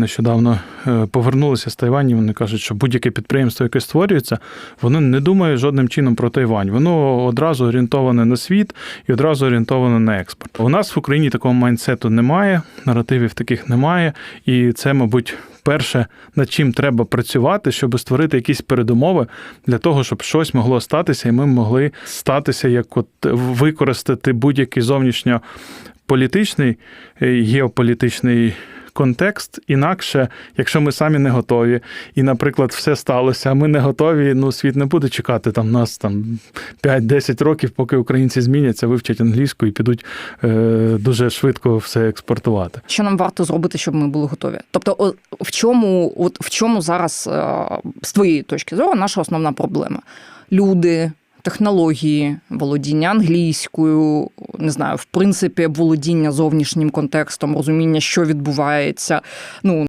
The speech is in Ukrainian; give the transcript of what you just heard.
нещодавно е, повернулися з Тайвані. Вони кажуть, що будь-яке підприємство, яке створюється, воно не думає жодним чином про Тайвань. Воно одразу орієнтоване на світ і одразу орієнтоване на експорт. У нас в Україні такого майнсету немає, наративів таких немає, і це, мабуть. Перше, над чим треба працювати, щоб створити якісь передумови для того, щоб щось могло статися, і ми могли статися, як от використати будь-який зовнішньополітичний е, геополітичний контекст. Інакше, якщо ми самі не готові, і, наприклад, все сталося, а ми не готові, ну світ не буде чекати там нас там 5-10 років, поки українці зміняться, вивчать англійську і підуть е, дуже швидко все експортувати. Що нам варто зробити, щоб ми були готові? Тобто, о, в чому, от в чому зараз, е, з твоєї точки зору, наша основна проблема? Люди, технології, володіння англійською, не знаю, в принципі, володіння зовнішнім контекстом, розуміння, що відбувається. Ну